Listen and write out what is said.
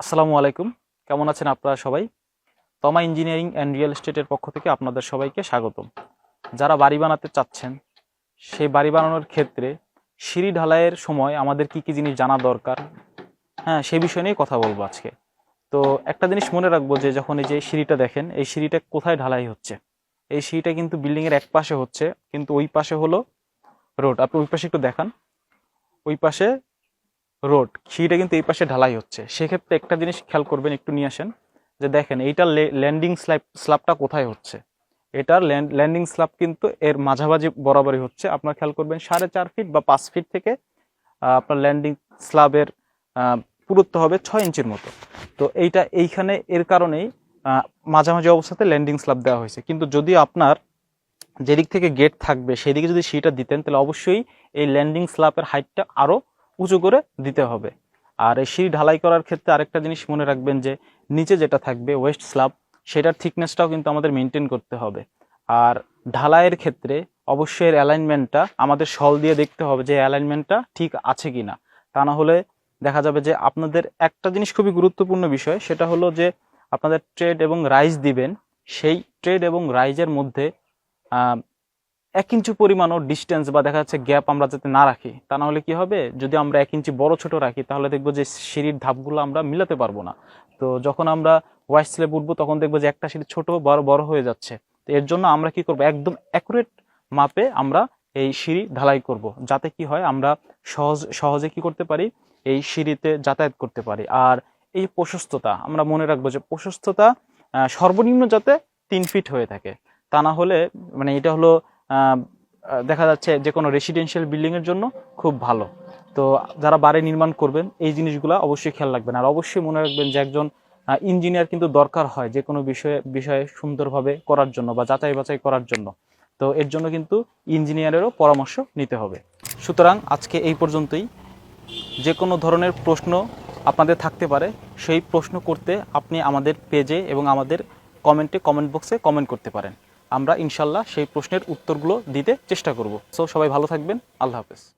আসসালামু আলাইকুম। কেমন আছেন আপনারা সবাই? তমা ইঞ্জিনিয়ারিং অ্যান্ড রিয়েল এস্টেটের পক্ষ থেকে আপনাদের সবাইকে স্বাগতম। যারা বাড়ি বানাতে চাচ্ছেন সেই বাড়ি বানানোর ক্ষেত্রে সিঁড়ি ঢালাইয়ের সময় আমাদের কি কি জিনিস জানা দরকার? হ্যাঁ সেই বিষয় নিয়ে কথা বলব আজকে। তো একটা জিনিস মনে রাখব যে, যখন এই যে সিঁড়িটা দেখেন, এই সিঁড়িটা কোথায় ঢালাই হচ্ছে? এই সিঁড়িটা কিন্তু বিল্ডিংয়ের এক পাশে হচ্ছে, কিন্তু ওই পাশে হলো রোড। আপনি ওই পাশে একটু দেখান। ওই পাশে রোড সিঁড়িটা কিন্তু এই পাশে ঢালাই হচ্ছে। সেক্ষেত্রে একটা জিনিস খেয়াল করবেন, একটু নিয়ে আসেন, যে দেখেন এইটার ল্যান্ডিং স্ল্যাব স্ল্যাবটা কোথায় হচ্ছে? এটার ল্যান্ডিং স্ল্যাব কিন্তু এর মাঝামাঝি বরাবরই হচ্ছে। আপনার খেয়াল করবেন, সাড়ে চার ফিট বা পাঁচ ফিট থেকে আপনার ল্যান্ডিং স্ল্যাবের পুরুত্ব হবে ছয় ইঞ্চির মতো। তো এইটা, এইখানে এর কারণেই মাঝামাঝি অবস্থাতে ল্যান্ডিং স্ল্যাব দেওয়া হয়েছে। কিন্তু যদি আপনার যেদিক থেকে গেট থাকবে, সেদিকে যদি সিঁড়িটা দিতেন, তাহলে অবশ্যই এই ল্যান্ডিং স্ল্যাবের হাইটটা আরও উঁচু করে দিতে হবে। আর এই সিঁড়ি ঢালাই করার ক্ষেত্রে আরেকটা জিনিস মনে রাখবেন যে, নিচে যেটা থাকবে ওয়েস্ট স্ল্যাব সেটার থিকনেসটাও কিন্তু আমাদের মেনটেন করতে হবে। আর ঢালাইয়ের ক্ষেত্রে অবশ্যই এর অ্যালাইনমেন্টটা আমাদের সল দিয়ে দেখতে হবে যে অ্যালাইনমেন্টটা ঠিক আছে কি না তা না হলে দেখা যাবে যে, আপনাদের একটা জিনিস খুবই গুরুত্বপূর্ণ বিষয়, সেটা হলো যে, আপনাদের ট্রেড এবং রাইজ দিবেন। সেই ট্রেড এবং রাইজের মধ্যে এক ইঞ্চি পরিমাণও ডিস্টেন্স বা দেখা যাচ্ছে গ্যাপ আমরা যাতে না রাখি, তা না হলে কি হবে? যদি আমরা এক ইঞ্চি বড় ছোট রাখি, তাহলে দেখব যে সিঁড়ির ধাপগুলো আমরা মিলাতে পারব না। তো যখন আমরা ওয়াইস স্লেব উঠবো, তখন দেখব যে একটা সিঁড়ি ছোট, বড় বড় হয়ে যাচ্ছে। তো এর জন্য আমরা কি করব? একদম অ্যাকুরেট মাপে আমরা এই সিঁড়ি ঢালাই করব। যাতে কি হয়, আমরা সহজ, সহজে কি করতে পারি? এই সিঁড়িতে যাতায়াত করতে পারি। আর এই প্রশস্ততা, আমরা মনে রাখব যে প্রশস্ততা সর্বনিম্ন যাতে তিন ফিট হয়ে থাকে। তা না হলে মানে এটা হলো দেখা যাচ্ছে যে কোনো রেসিডেন্সিয়াল বিল্ডিং এর জন্য খুব ভালো। তো যারা বাড়ি নির্মাণ করবেন, এই জিনিসগুলো অবশ্যই খেয়াল রাখবেন। আর অবশ্যই মনে রাখবেন যে একজন ইঞ্জিনিয়ার কিন্তু দরকার হয় যে কোনো বিষয়ে বিষয়ে সুন্দরভাবে করার জন্য বা যাচাই বাছাই করার জন্য। তো এর জন্য কিন্তু ইঞ্জিনিয়ারেরও পরামর্শ নিতে হবে। সুতরাং আজকে এই পর্যন্তই। যে কোনো ধরনের প্রশ্ন আপনাদের থাকতে পারে, সেই প্রশ্ন করতে আপনি আমাদের পেজে এবং আমাদের কমেন্টে কমেন্ট বক্সে কমেন্ট করতে পারেন। আমরা ইনশাল্লাহ সেই প্রশ্নের উত্তরগুলো দিতে চেষ্টা করব। সো সবাই ভালো থাকবেন। আল্লাহ হাফেজ।